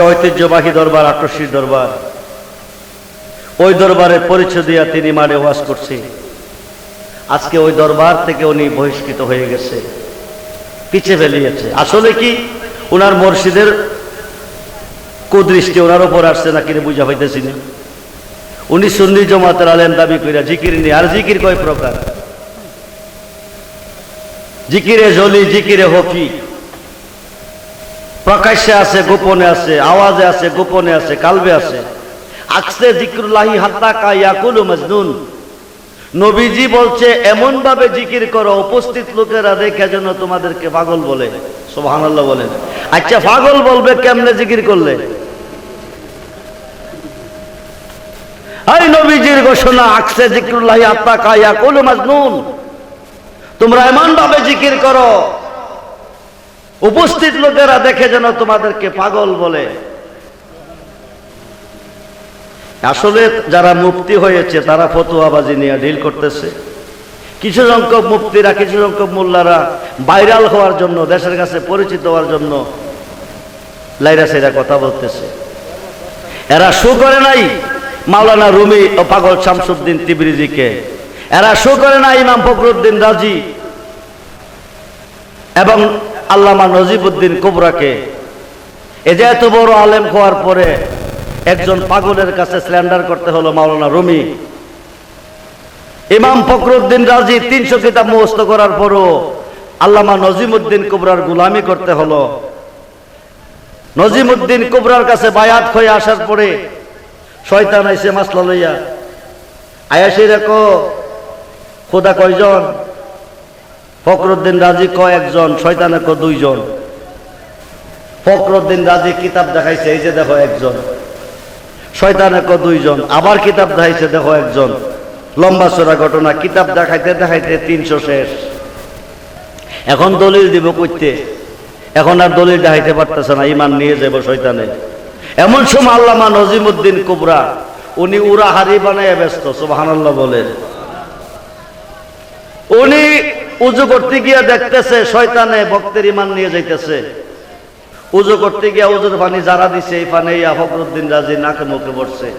ঐতিহ্যবাহী দরবার আটরশির দরবার। ওই দরবারের পরিচয় দিয়া তিনি মারে ওয়াজ করছে। আজকে ওই দরবার থেকে উনি বহিষ্কৃত হয়ে গেছে। পিছে ফেলিয়েছে আসলে কি? ওনার মসজিদের কুদৃষ্টি ওনার ওপর আসছে নাকি রে বুঝা পাইতেছি না। উনি সুন্নি জমাতের আলেম দাবি কইরা, জিকির নিয়ে আর জিকির কয় প্রকার? জিকিরে জলি, জিকিরে হকি। প্রকাশ্যে আছে, গোপনে আছে, আওয়াজে আছে, গোপনে আছে, কালবে আছে। আকসে জিক্রুল্লাহি হাত্তা কা ইয়াকুলু মজনুন। নবীজি বলছে এমন ভাবে জিকির করো, উপস্থিত লোকেরা দেখে যেন তোমাদেরকে পাগল বলে। সুবহানাল্লাহ বলেন। আচ্ছা পাগল বলবে, কেমনে জিকির করলে? এই নবীজির ঘোষণা, আকসে জিক্রুল্লাহি হাত্তা কা ইয়াকুলু মজনুন। তোমরা এমন ভাবে জিকির করো উপস্থিত লোকেরা দেখে যেন তোমাদেরকে পাগল বলে। আসলে যারা মুক্তি হয়েছে, তারা ফতুয়াবাজি নিয়ে ডিল করতেছে। কিছু সংখ্যক মুক্তিরা কিছু সংখ্যক মোল্লারা ভাইরাল হওয়ার জন্য, দেশের কাছে পরিচিত হওয়ার জন্য লাইরা সাইরা কথা বলতেছে। এরা শো করে নাই মাওলানা রুমি ও পাগল শামসুদ্দিন তিবরিজিকে। এরা শো করে নাই ইমাম ফখরুদ্দিন রাজি। এবং আল্লামা নজিবুদ্দিন কুবরাকে। এ যে এত বড় আলেম হওয়ার পরে একজন পাগলের কাছে স্ল্যান্ডার করতে হলো মাওলানা রুমি। ইমাম ফখরুদ্দিন রাজি তিনশো কিতাব মুখস্থ করার পরও আল্লামা নজিমুদ্দিন কুবরার গুলামি করতে হলো। নজিমুদ্দিন কুবরার কাছে বায়াত হয়ে আসার পরে শয়তান আইসে মাসলা লইয়া আয়াসি রেখো খোদা কয়জন? ফখরুদ্দিন রাজি ক একজন শয়তানে ক দুইজন। ফখরুদ্দিন রাজি কিতাব দেখাইছে, এই যে দেখো একজন। শয়তানে ক দুইজন, আবার কিতাব দেখাইছে, দেখো একজন। লম্বা চড়া ঘটনা, কিতাব দেখাইতে দেখাইতে তিনশো শেষ। এখন দলিল দিব কইতে। এখন আর দলিল দেখাইতে পারতেছে না ইমান নিয়ে যাব শয়তানে। এমন সময় আল্লামা নজিমুদ্দিন কুবরা, উনি উড়া হারি বানায় ব্যস্ত, সুবহানাল্লাহ বলেন। উনি উজু করতে গিয়ে দেখতেছে, শয়তানে ভক্তের ইমান নিয়ে যাইতেছে। উজু করতে গিয়ে উজুর পানি যারা দিছে, এই পানি ফখরুদ্দিন রাজি নাকে মুখে পড়ছে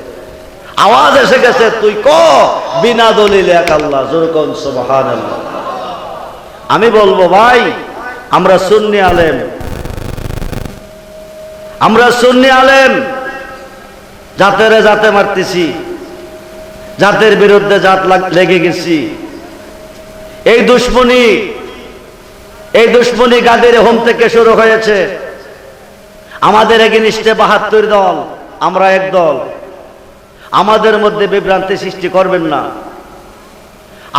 আওয়াজ এসে গেছে, তুই ক? বিনা দলিল এক আল্লাহ জোরকন সুবহানাল্লাহ। আমি বলব, ভাই, আমরা সুন্নি আলেম। আমরা সুন্নি আলেম। জাতেরে জাতে মারতেছি। জাতের বিরুদ্ধে জাত লেগে গেছি। এই দুশ্মনী এই দুশ্মনী গাদের হোম থেকে শুরু হয়েছে। আমাদের এগেনিস্টে বাহাত্তর দল, আমরা এক দল। আমাদের মধ্যে বিভ্রান্তি সৃষ্টি করবেন না।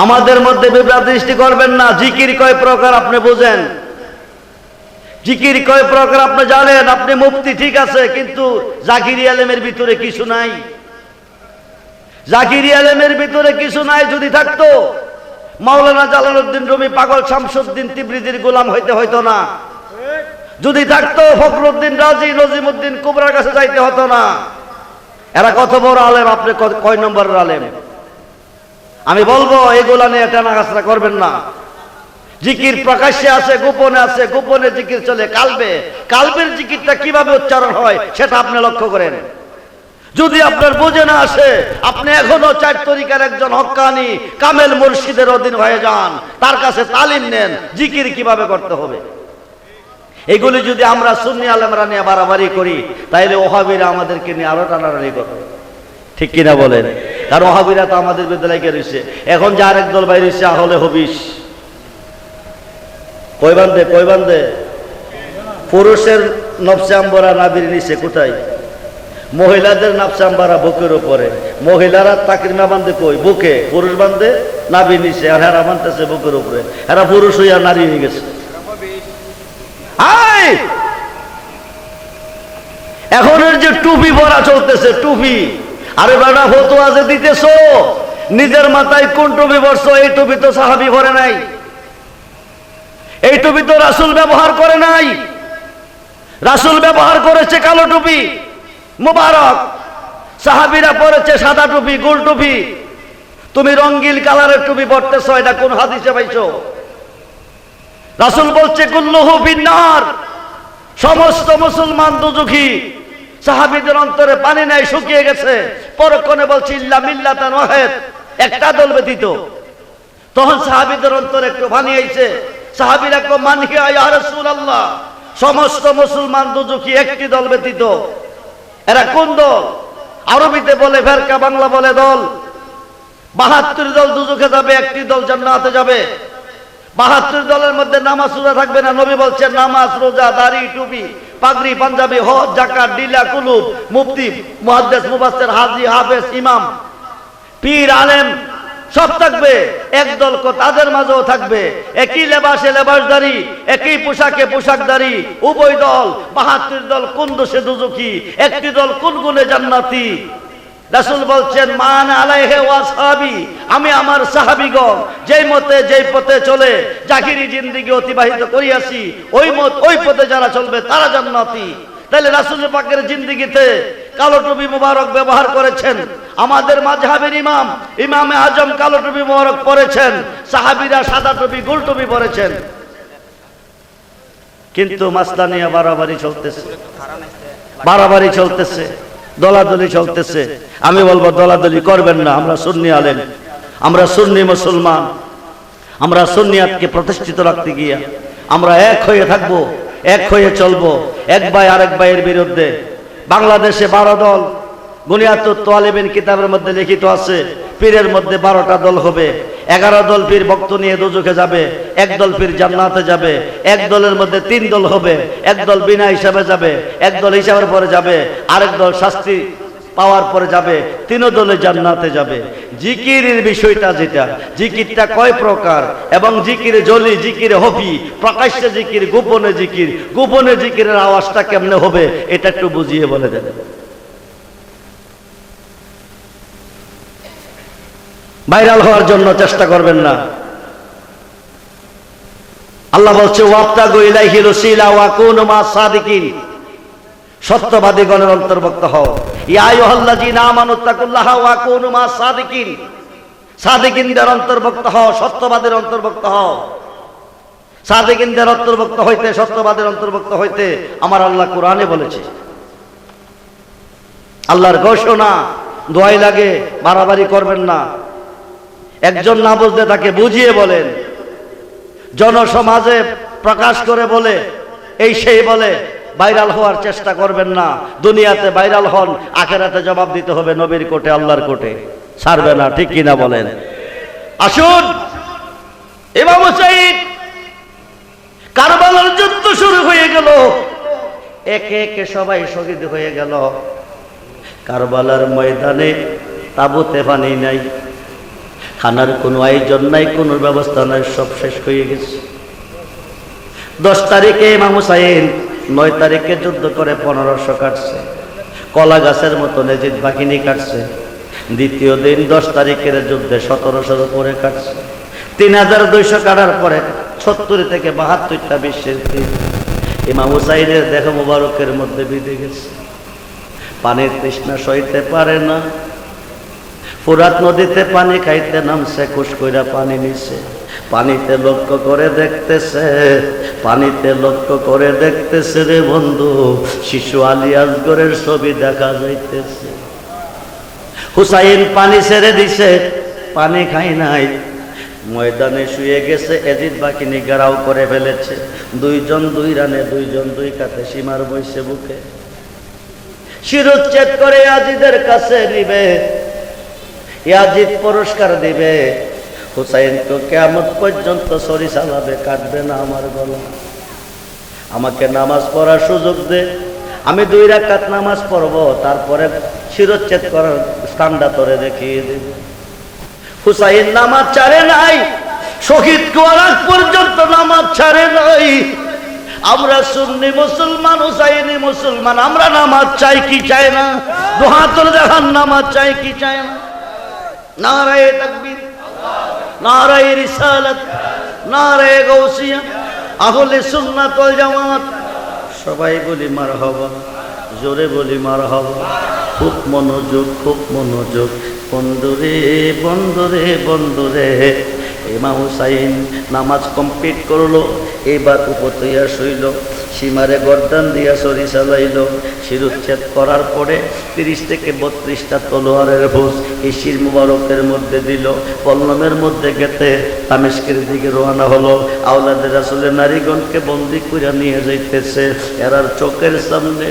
আমাদের মধ্যে বিভ্রান্তি সৃষ্টি করবেন না। জিকির কয় প্রকার আপনি বুঝেন? জিকির কয় প্রকার আপনি জানেন? আপনি মুক্তি ঠিক আছে, কিন্তু জাকিরি আলেমের ভিতরে কিছু নাই। জাকিরি আলেমের ভিতরে কিছু নাই যদি থাকতো মাওলানা জালালউদ্দিন রুমি, পাগল শামসুদ্দিন তিবরিজির গোলাম হইতে হইতো না। যদি থাকতো ফখরুদ্দিন রাজি, নজিমুদ্দিন কুবরার কাছে যাইতে হতো না। এরা কত বড় আলেম, আপনি কয় নম্বরের আলেম? আমি বলব, এগুলা নিয়ে টানাগাছরা করবেন না। জিকির প্রকাশ্যে আছে গোপনে আছে গোপনে জিকির চলে, কালবে। কালবের জিকিরটা কীভাবে উচ্চারণ হয়, সেটা আপনি লক্ষ্য করেন। যদি আপনার বুঝে না আসে, আপনি এখনও চার তরিকার একজন হক্কানি কামেল মুর্শিদের অধীন হয়ে যান, তার কাছে তালিম নেন, জিকির কীভাবে করতে হবে। এগুলি যদি আমরা সুন্নি আলেমরা নিয়ে বাড়াবাড়ি করি, তাইলে ওহাবিরা আমাদেরকে নিয়ে আরও টানাটানি করবে। ঠিক কিনা বলেন? কারণ ওহাবিরা তো আমাদের বিদ্যালয়কে রয়েছে। এখন যে আরেক দল বাইরে রয়েছে আহলে হবিস কই বান্ধে কই বান্ধে পুরুষের নবসাম্বরা নাবির নিচে কোথায়? মহিলাদের নাফসাম্বারা বুকের উপরে। মহিলারা তাকরিমা বান্ধে কই? বুকে। পুরুষ বান্ধে নাবি নিচে, আর হেরা বান্ধতেছে বুকের উপরে। হেরা পুরুষ হইয়া নারী হয়ে গেছে! এখনের যে টুপি পরা চলতেছে, টুপি। আরে বেটা, ফতুয়া যে দিতেছ, নিজের মাথায় কোন টুপি পরছো, এই টুপি তো সাহাবি ভরে নাই। এই টুপি তো রাসুল ব্যবহার করে নাই। রাসুল ব্যবহার করেছে কালো টুপি। মুবারক। সাহাবিরা পরেছে সাদা টুপি, গোল টুপি। তুমি রঙ্গিল কালারের টুপি পরতেছ, এটা কোন হাদিসে পাইছো? রাসুল বলছে, কুল্লুহু বিন্নার সমস্ত মুসলমান দুজুখী সাহাবিদের অন্তরে পানি নাই, শুকিয়ে গেছে। পরক্ষণে বলছি, ইল্লা মিল্লাতা নহেদ একটা দল ব্যতীত। তখন সাহাবিদের অন্তরে একটু পানি আইছে। সাহাবিরা কো মানহিয়া ইয়া রাসূলুল্লাহ। সমস্ত মুসলমান দুজুকি একটি দল ব্যতীত। এরা কোন দল? আরবিতে বলে ফেরকা, বাংলা বলে দল। বাহাত্তর দল দুজুকে যাবে, একটি দল জান্নাতে যাবে। বাহাত্তর দলের মধ্যে নামাজ রোজা থাকবে না, নবী বলছেন, নামাজ, রোজা, দাড়ি, টুপি, পাগড়ি, পাঞ্জাবি, হজ, জাকাত, ডিলা, কুলুব, মুফতি, মুহাদ্দেস মুবাসের হাজি, হাফেজ, ইমাম, পীর, আলেম সব থাকবে একদল তাদের মাঝেও থাকবে। একই লেবাসে লেবাসদারি, একই পোশাকে পোশাকদারি, উভয় দল, বাহাত্তর দল কোন দোষে দুজুকি, একটি দল কোন গুণে জান্নাতি? রাসূল বলছেন, মান আলাইহে ওয়াসহাবি আমি আমার সাহাবীগণ, যেই মতে, যেই পথে চলে জাহিরি জিন্দেগি অতিবাহিত করিয়াছি ওই মত, ওই পথে যারা চলবে, তারা জান্নাতি। তাহলে রাসূল পাকের জিন্দেগিতে কালো টুপি মুবারক ব্যবহার করেছেন। আমাদের মাঝহাবের ইমাম, ইমামে আজম কালো টুপি মুবারক পরেছেন। সাহাবিরা সাদা টুপি, গোল টুপি পরেছেন। কিন্তু মাসলা নিয়ে বাড়াবাড়ি চলতেছে। বাড়াবাড়ি চলতেছে। দলাদলি চলতেছে। আমি বলব, দলাদলি করবেন না। আমরা সুন্নি আলেন আমরা সুন্নি মুসলমান। আমরা সুন্নিয়াতকে প্রতিষ্ঠিত রাখতে গিয়া আমরা এক হয়ে থাকব, এক হয়ে চলবো, এক ভাই আরেক ভাইয়ের বিরুদ্ধে বাংলাদেশে বারো দল বুনিয়াতুর তোয়ালিবিন কিতাবের মধ্যে লিখিত আছে, পীরের মধ্যে বারোটা দল হবে। এগারো দল পীর ভক্ত নিয়ে দুজকে যাবে, এক দল পীর জান্নাতে যাবে, এক দলের মধ্যে তিন দল হবে, এক দল বিনা হিসাবে যাবে, এক দল হিসাবের পরে যাবে, আরেক দল শাস্তি পাওয়ার পরে যাবে তিন দলে জান্নাতে যাবে। জিকিরের বিষয়টা যেটা, জিকিরটা কয় প্রকার? এবং জিকিরে জলি, জিকিরে হবি প্রকাশ্যে জিকির, গোপনে জিকির, গোপনে জিকিরের আওয়াজটা কেমনে হবে, এটা একটু বুঝিয়ে বলে দেবে ভাইরাল হওয়ার জন্য চেষ্টা করবেন না। আল্লাহ বলছে ওয়াক্তাগু ইলাইহি রুসিলা ওয়া কুনু মা সাদিকিন। সত্যবাদীগণের অন্তর্ভুক্ত হও। ওয়া সাদিকিন। সাদিকিনদের অন্তর্ভুক্ত হও, সত্যবাদের অন্তর্ভুক্ত হও। সাদিকিনদের অন্তর্ভুক্ত হইতে, সত্যবাদের অন্তর্ভুক্ত হইতে আমার আল্লাহ কোরআনে বলেছে। আল্লাহর ঘোষণা, দোয়াই লাগে, বাড়াবাড়ি করবেন না। একজন না বুঝলে তাকে বুঝিয়ে বলেন। জনসমাজে প্রকাশ করে বলে, এই সেই বলে ভাইরাল হওয়ার চেষ্টা করবেন না। দুনিয়াতে ভাইরাল হন, আখেরাতে জবাব দিতে হবে নবীর কোটে, আল্লাহর কোটে। ছাড়বে না, ঠিক কিনা বলেন? আসুন। ইমাম হুসাইন, কারবালার যুদ্ধ শুরু হয়ে গেল। একে একে সবাই শহীদ হয়ে গেল। কারবালার ময়দানে তাবুতে পানি নাই। খানার কোনো আয়োজন নাই, কোনো ব্যবস্থা নাই, সব শেষ হয়ে গেছে। দশ তারিখে ইমাম নয় তারিখে যুদ্ধ করে পনেরোশো কাটছে। কলা গাছের মতো নেজিদ বাহিনী কাটছে। দ্বিতীয় দিন দশ তারিখের যুদ্ধে সতেরোশোর উপরে কাটছে। তিন হাজার দুইশো কাটার পরে সত্তর থেকে বাহাত্তরটা বিশ্বের তীর। ইমাম হুসাইনের দেহ মুবারকের মধ্যে বিঁধে গেছে। পানির তৃষ্ণা সইতে পারে না। ফুরাত নদীতে পানি খাইতে নামছে কুশ কইরা পানি নিছে। পানিতে লক্ষ্য করে দেখতেছে, পানিতে লক্ষ্য করে দেখতেছে রে বন্ধু, শিশু আলী আসগরের ছবি দেখা যাইতেছে। হুসাইন পানি ছেড়ে দিছে, পানি খাই নাই। ময়দানে শুয়ে গেছে, এজিদ বাকিনি গেরাও করে ফেলেছে। দুইজন দুই রানে, দুইজন দুই কাতে সীমার বইছে বুকে। শিরোচ্ছেদ করে আজিদের কাছে নিবে ইয়াজিদ পুরস্কার দিবে। হুসাইন তো কেমন পর্যন্ত সরি চালাবে কাটবে না আমার গলা। আমাকে নামাজ পড়ার সুযোগ দে। আমি দুই রাকাত নামাজ পড়ব, তারপরে শিরোচ্ছেদ করার স্থানটা তোরে দেখিয়ে দেব। হুসাইন নামাজ ছাড়ে নাই, শহীদ করার পর্যন্ত নামাজ ছাড়ে নাই। আমরা সুন্নি মুসলমান, হুসাইনি মুসলমান, আমরা নামাজ চাই কি চাই না? দোহাতর দেখান নামাজ চাই কি চাই না? নারায় তাকবীর। নারায় রিসালাত, নারায় গৌসিয়া আহলে সুন্নাত ওয়াল জামাত। সবাই বলি মার হবা জোরে বলি মার হবা খুব মনোযোগ খুব মনোযোগ। বন্ধুরে বন্ধুরে বন্ধুরে ইমাম হুসাইন নামাজ কমপ্লিট করল, এবার উপতইয়া শুইল। সীমারে গর্দান দিয়া সরি চালাইল। শিরুচ্ছেদ করার পরে তিরিশ থেকে বত্রিশটা তলোয়ারের ভোজ এই শির মুবারকের মধ্যে দিল। পল্লমের মধ্যে গেতে তামেশকের দিকে রোয়ানা হলো। আওলাদের আসলে নারীগণকে বন্দি করে নিয়ে যাইতেছে। এরার চোখের সামনে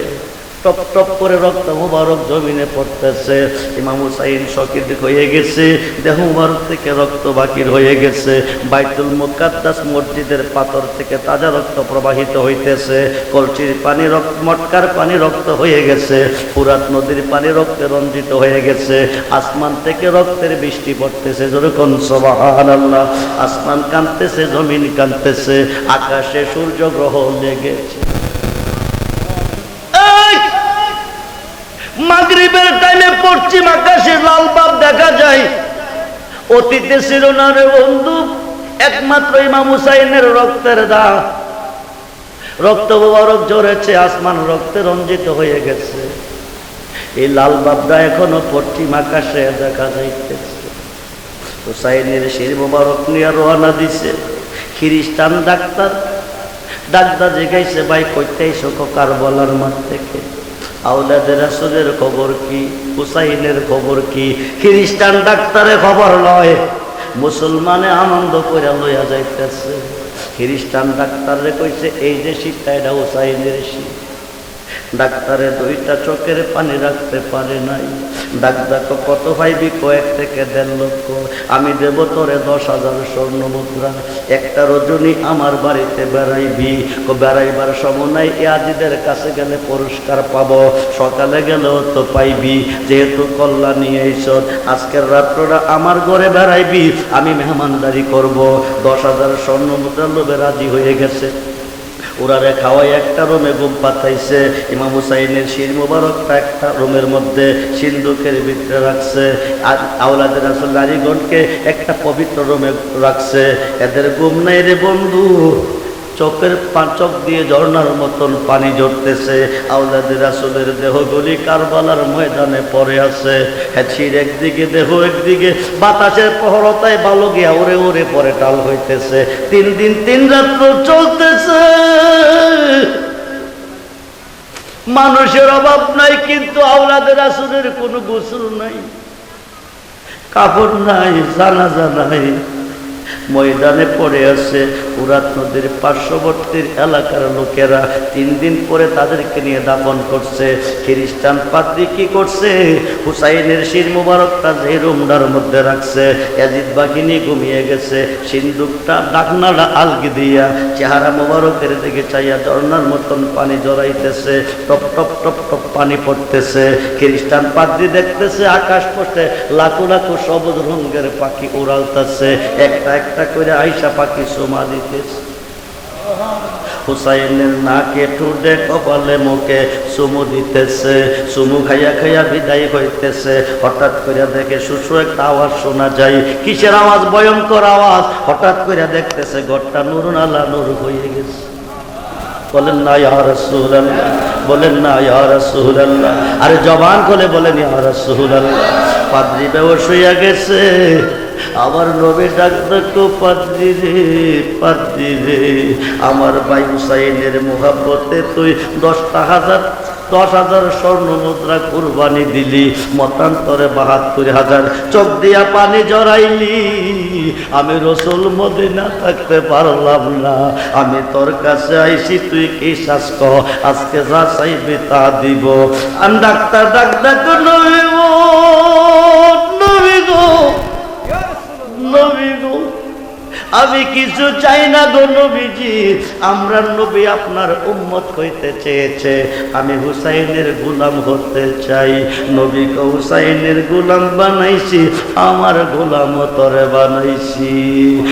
টপ টপ করে রক্ত মুবারক জমিনে পড়তেছে। ইমাম হুসাইন শকিদ হয়ে গেছে, দেহ মুবারক থেকে রক্ত বাকির হয়ে গেছে। বাইতুল মুকাদ্দাস মসজিদের পাথর থেকে তাজা রক্ত প্রবাহিত হইতেছে। কলচির পানি রক্ত, মটকার পানি রক্ত হয়ে গেছে। ফুরাত নদীর পানি রক্তে রঞ্জিত হয়ে গেছে। আসমান থেকে রক্তের বৃষ্টি পড়তেছে যেরকম সবাহান আল্লাহ আসমান কাঁদতেছে, জমিন কাঁদতেছে। আকাশে সূর্য গ্রহ লেগেছে এই! মাগরিবের টাইমে পশ্চিম আকাশে লাল বাপ দেখা যায়। অতীতে ছিল না রে বন্ধু, একমাত্র ইমাম হুসাইনের রক্তের দা রক্ত বরফ জড়েছে আসমান রক্তে রঞ্জিত হয়ে গেছে। এই লাল বাবটা এখনও পশ্চিম আকাশে দেখা যাইতেছে। হুসাইনের শির মোবারক নিয়ে রওনা দিছে। খ্রিস্টান ডাক্তার ডাক্তার জিজ্ঞাসে, ভাই কইতে এসো কার বলার মাঠ থেকে? আউলাদের রাসুলের খবর কি? হুসাইনের খবর কি? খ্রিস্টান ডাক্তারের খবর লয় মুসলমানে আনন্দ করে লইয়া যাইতেছে। খ্রিস্টান ডাক্তারে কইছে, এই যে শিক্ষা, এটা হুসাইনের শীত ডাক্তারে দুইটা চোখের পানি রাখতে পারে নাই। ডাক্তার তো কত ভাইবি কয়েক থেকে দেড় লক্ষ। আমি দেব তোরে দশ হাজার স্বর্ণ মুদ্রা। একটা রজনী আমার বাড়িতে বেড়াইবি। বেড়াইবার সময় নাই, এ আজিদের কাছে গেলে পুরস্কার পাব। সকালে গেলেও তো পাইবি, যেহেতু কল্যাণী এইসব আজকের রাত্রটা আমার ঘরে বেড়াইবি, আমি মেহমানদারি করব। দশ হাজার স্বর্ণ মুদ্রা লোভে রাজি হয়ে গেছে। ওরারে খাওয়াই একটা রুমে গুম পাঠাইছে ইমাম হুসাইনের শির মুবারকটা একটা রুমের মধ্যে সিন্ধুকের ভিতরে রাখছে। আর আওলাদের আসল নারীগণকে একটা পবিত্র রুমে রাখছে। এদের গুম নাই রে বন্ধু। চোখের পাঁচক দিয়ে ঝর্ণার মতন পানি ঝরতেছে। আওলাদের আসলের দেহগুলি কারবালার ময়দানে পড়ে আছে। হ্যাচির একদিকে দেহ একদিকে, বাতাসের প্রহরতায় ভালো গিয়া ওরে ওরে পরে টাল হইতেছে। তিন দিন তিন রাত্র চলতেছে। মানুষের অভাব নাই, কিন্তু আওলাদের আসলের কোনো গোসল নাই। কাপড় নাই, জানাজা নাই। ময়দানে পড়ে আছে। পুরাত নদীর পার্শ্ববর্তী এলাকার লোকেরা তিন দিন পরে তাদেরকে নিয়ে দাফন করছে। খ্রিস্টান পাদ্রি কি করছে? হুসাইনের শির মুবারকটা যে রুমডার মধ্যে রাখছে। এজিদ বাহিনী ঘুমিয়ে গেছে। সিন্দুকটা ডাকনাটা আলগি দিয়া চেহারা মুবারকের দিকে চাইয়া ঝর্ণার মতন পানি জড়াইতেছে। টপ টপ টপ টপ পানি পড়তেছে। খ্রিস্টান পাদ্রি দেখতেছে আকাশ পথে লাখো লাখো সবুজ রঙের পাখি উড়ালতেছে। একটা একটা করে আইসা পাখি সোমা দিতেছে। হুসাইনের নাকে ঠুডে কপালে মুখে চুমু দিতেছে চুমু খাইয়া খাইয়া বিদায় হইতেছে। হঠাৎ করে দেখে শুশু একটা আওয়াজ শোনা যায়। কিসের আওয়াজ? ভয়ঙ্কর আওয়াজ। হঠাৎ করে দেখতেছে ঘরটা নুরুন আল্লাহ নুর হয়ে গেছে। বলেন না, ইয়া রাসূলুল্লাহ। বলেন না, ইয়া রাসূলুল্লাহ। আরে জবান খুলে বলেন, ইয়া রাসূলুল্লাহ। পাদ্রি হইয়া গেছে। আমার নবী ডাক্তার তো পাদ্রি রে পাদ্রি রে। আমার ভাই হুসাইনের মোহাব্বতে তুই দশটা হাজার, দশ হাজার স্বর্ণ মুদ্রা কুরবানি দিলি, মতান্তরে বাহাত্তর হাজার চোখ দিয়া পানি জড়াইলি। আমি রসুল মদিনা থাকতে পারলাম না। আমি তোর কাছে আইসি তুই কি শ্বাস আজকে যা চাইবি তা দিব। আমি ডাক্তার ডাক্তার নবী গো। আমি কিছু চাই না গো নবীজি। আমরা নবী আপনার উম্মত হইতে চেয়েছে। আমি হুসাইনের গুলাম হতে চাই। নবীকে হুসাইনের গুলাম বানাইছি, আমার গোলাম তরে বানাইছি।